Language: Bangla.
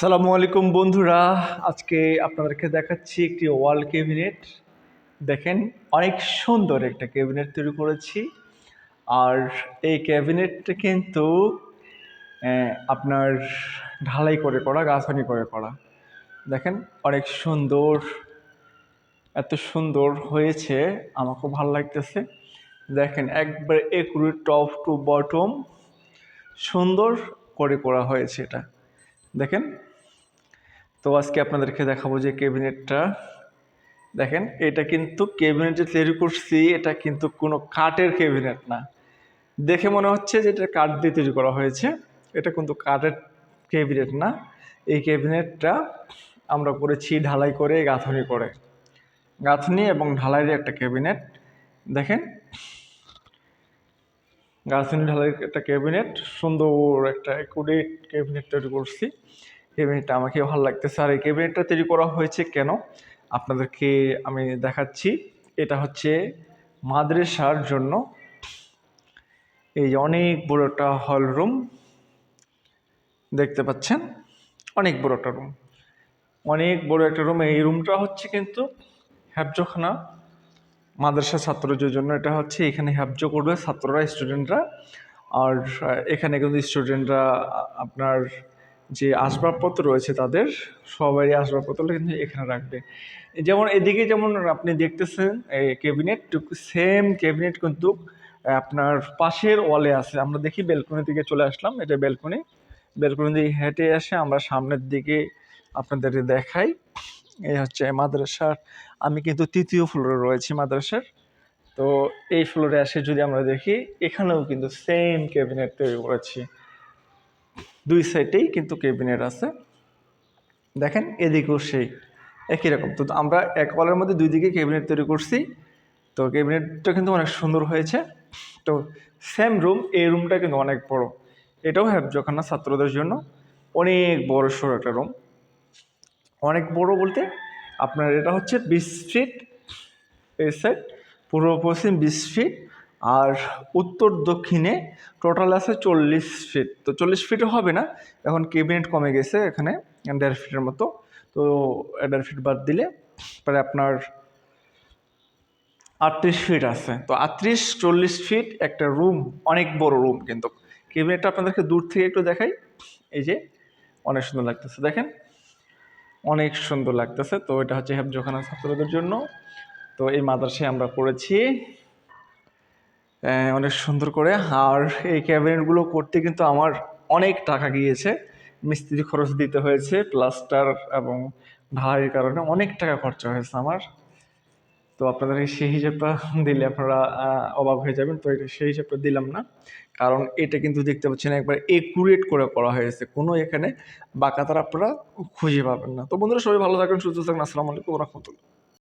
সালামু আলাইকুম বন্ধুরা, আজকে আপনাদেরকে দেখাচ্ছি একটি ওয়াল ক্যাবিনেট। দেখেন, অনেক সুন্দর একটা ক্যাবিনেট তৈরি করেছি। আর এই ক্যাবিনেটটা কিন্তু আপনার ঢালাই করে করা গাছানি করে করা। দেখেন, অনেক সুন্দর, এত সুন্দর হয়েছে খুব ভালো লাগতেছে। দেখেন, একবার একুরেট টপ টু বটম, সুন্দর করে করা হয়েছে এটা। দেখেন তো আজকে আপনাদেরকে দেখাবো যে ক্যাবিনেটটা। দেখেন, এটা কিন্তু ক্যাবিনেট যে তৈরি করছি, এটা কিন্তু কোনো কাঠের ক্যাবিনেট না। দেখে মনে হচ্ছে যে এটা কাঠ দিয়ে তৈরি করা হয়েছে। এটা কিন্তু কাঠের ক্যাবিনেট না। এই ক্যাবিনেটটা আমরা করেছি ঢালাই করে, গাঁথনি করে। গাঁথনি এবং ঢালাইয়ের একটা ক্যাবিনেট। দেখেন, গাঁথনি ঢালাইয়ের একটা ক্যাবিনেট। সুন্দর একটা একুরেট ক্যাবিনেট তৈরি করছি। ক্যাবিনেটটা আমাকে ভালো লাগতেছে। আর এই ক্যাবিনেটটা তৈরি করা হয়েছে কেন? আপনাদেরকে আমি দেখাচ্ছি। এটা হচ্ছে মাদ্রাসার জন্য এই অনেক বড় একটা হল রুম দেখতে পাচ্ছেন? অনেক বড় একটা রুম অনেক বড় একটা রুম এই রুমটা হচ্ছে কিন্তু হ্যাবজখানা মাদ্রাসা ছাত্রদের জন্য। এটা হচ্ছে এখানে হ্যাবজ করবে ছাত্ররা স্টুডেন্টরা আর এখানে কিন্তু স্টুডেন্টরা আপনার যে আসবাবপত্র রয়েছে তাদের, সবারই আসবাবপত্র কিন্তু এখানে রাখবে। যেমন এদিকে যেমন আপনি দেখতেছেন এই ক্যাবিনেট সেম ক্যাবিনেট কিন্তু আপনার পাশের ওয়ালে আছে। আমরা দেখি বেলকনি দিকে চলে আসলাম, এটা বেলকনি বেলকনি দিয়ে হেঁটে এসে আমরা সামনের দিকে আপনাদের দেখাই। এই হচ্ছে মাদ্রাসার, আমি কিন্তু তৃতীয় ফ্লোরে রয়েছি মাদ্রাসার। তো এই ফ্লোরে এসে যদি আমরা দেখি, এখানেও কিন্তু সেম ক্যাবিনেট তৈরি করেছি। দুই সাইডেই কিন্তু ক্যাবিনেট আছে। দেখেন, এদিকেও সেই একই রকম। তো আমরা এক ওয়ালের মধ্যে দুই দিকে ক্যাবিনেট তৈরি করছি। তো ক্যাবিনেটটা কিন্তু অনেক সুন্দর হয়েছে। তো সেম রুম এই রুমটা কিন্তু অনেক বড়। এটাও হ্যাবজখানা ছাত্রদের জন্য অনেক বড় সড়ো একটা রুম অনেক বড় বলতে আপনার এটা হচ্ছে বিশ ফিট এই সাইড পূর্ব পশ্চিম বিশ ফিট আর উত্তর দক্ষিণে টোটাল আছে চল্লিশ ফিট তো চল্লিশ ফিটও হবে না এখন ক্যাবিনেট কমে গেছে এখানে দেড় ফিটের মতো। তো দেড় ফিট বাদ দিলে প্রায় আপনার আটত্রিশ ফিট আছে। তো আটত্রিশ চল্লিশ ফিট একটা রুম অনেক বড় রুম কিন্তু। ক্যাবিনেটটা আপনাদেরকে দূর থেকে একটু দেখাই। এই যে অনেক সুন্দর লাগতেছে দেখেন। অনেক সুন্দর লাগতেছে। তো এটা হচ্ছে হেফজোখানা ছাত্রদের জন্য। তো এই মাদ্রাসায় আমরা আহ, অনেক সুন্দর করে। আর এই ক্যাবিনেটগুলো করতে কিন্তু আমার অনেক টাকা গিয়েছে। মিস্ত্রি খরচ দিতে হয়েছে, প্লাস্টার এবং ঢালাইয়ের কারণে অনেক টাকা খরচা হয়েছে আমার। তো আপনাদের সেই হিসাবটা দিলে আপনারা অবাক হয়ে যাবেন। তো এটা সেই হিসাবটা দিলাম না। কারণ এটা কিন্তু দেখতে পাচ্ছেন একবার একুরেট করে করা হয়েছে। কোনো এখানে বাঁকাতার আপনারা খুঁজে পাবেন না। তো বন্ধুরা সবাই ভালো থাকবেন, সুস্থ থাকবেন। আসসালামু আলাইকুম রহমতুল্লাহ।